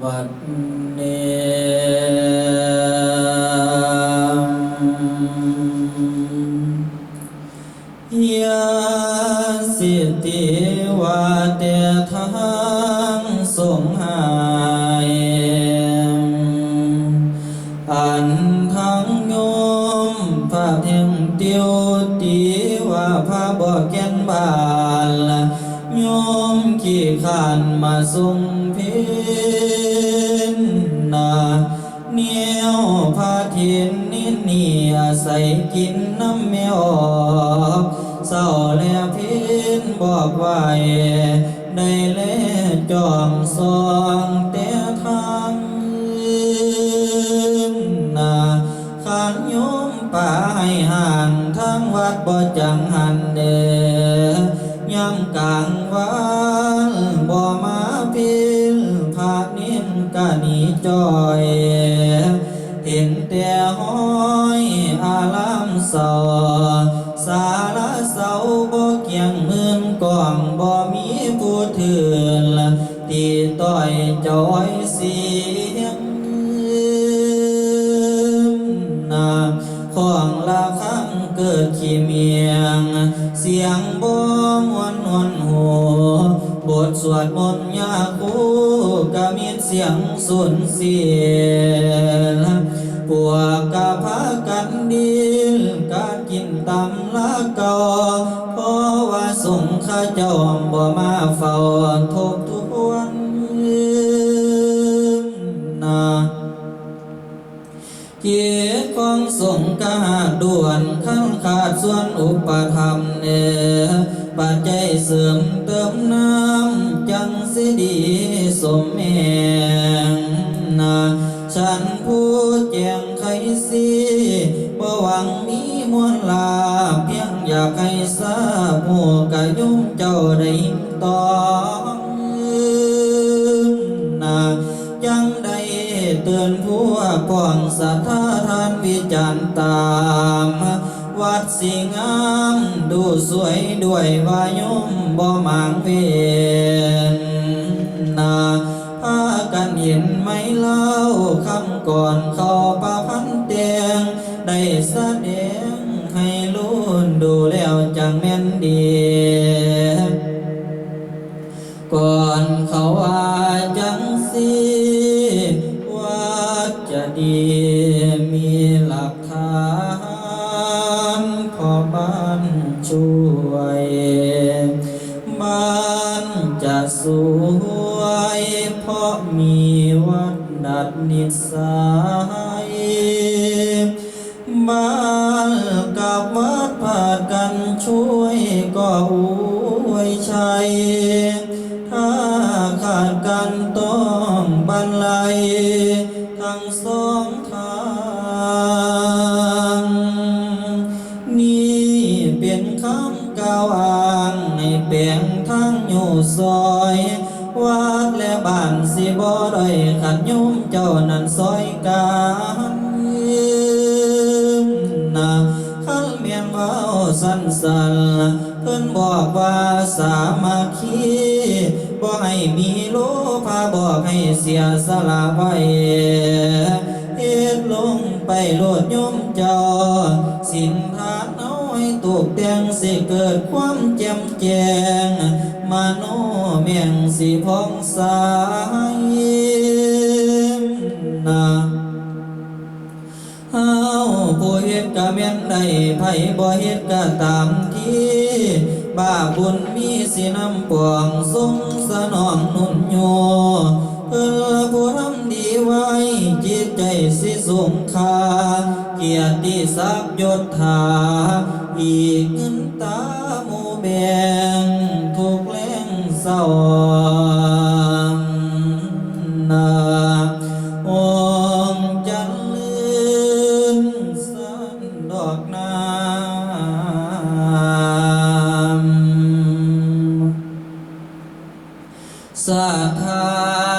บัดเนยาสิทธิวาเตทางสงหายอันทั้งโยมพระเทงเตียวตีว่าพระบ่แก่นบาล มขี้ขานมาทรงเพนนาเนียวพระเทียนนินนี่อาศัยกินน้ำแมวออกเศร้าแล้วพินบอกไว้ได้แลจองซองแต่ทางนาขานโยมป่าให้ห่างทางวัดบ่จังหันเดอ ยังกลางวันบ่มาพิลภาคนินกะหนีจอย เห็นแต่ห้อยอารามเสาสาระเสาบ่เกียงมืนกองบ่มีผู้เถื่อนตีต้อยจอยเสียงนาของละคังเกิดขี้เมียง เสียงบ่ ทสวดมนต์ยาคูกะมีเสียงสุนเสียงพวกกะพากันดีลการกินตำละเกาเพราะว่าสงฆ์ข้าเจ้าบ่มาเฝ้าทบทวนนาเกียรติของสงฆ์กาด่วนขั้นขาดส่วนอุปธรรมเนปัจจัยเสริมเติมน้ำ จังสิดีสมแมงนาฉันผู้แจงไขสีบ่หวังมีมวลลาเพียงอยากให้ทราบหมู่กะยุ่งเจ้าได้ต่อนายังได้เตือนผู้ป้องสัทธาทานวิจารณ์ตาม วัดสิงามดูสวยด้วยวายุมบ่หมางเพนนาพากันเห็นไหมเล่าคำก่อนเขาป่าพันเตียงได้แสดงให้ลุ้นดูแล้วจังแม่นดีก่อน ช่วย บ้านจะสวย เพราะมีวัดดัดนิสัยบ้านกับวัดผ่ากันช่วยก็อวยชัยถ้าขาดกันต้องบรรลัย คำกล่าวอ้างในเปลียงทางอยู่ซอยวัดและบ้านสิบ่ด้อยขัดยุ่มเจ้านั้นซอยกันนะขันเมียนเว้าสั้นสันๆเพิ่นบอกว่าสามัคคีบ่ให้มีโลภะบอกให้เสียสละไว้เฮ็ดลงไปโลดโยมเจ้าสิน อยตกแต่งสิเกิดความแจ่มแจ้งมโนเมียงสิพองใสนาเฮาผู้เฮ็ดกะแม่นได้ไผบ่เฮ็ดกะตามที่บาบุญมีสินำปวงทรงสนองนุนโยเพื่อผู้ทำดีไว้ จิตใจสิสูงคาเกียรติศักดิ์ยศถา อีเงินตาหมูแบงทุกแรงเศร้านาองจันลืนสันดอกน้ำสัทธา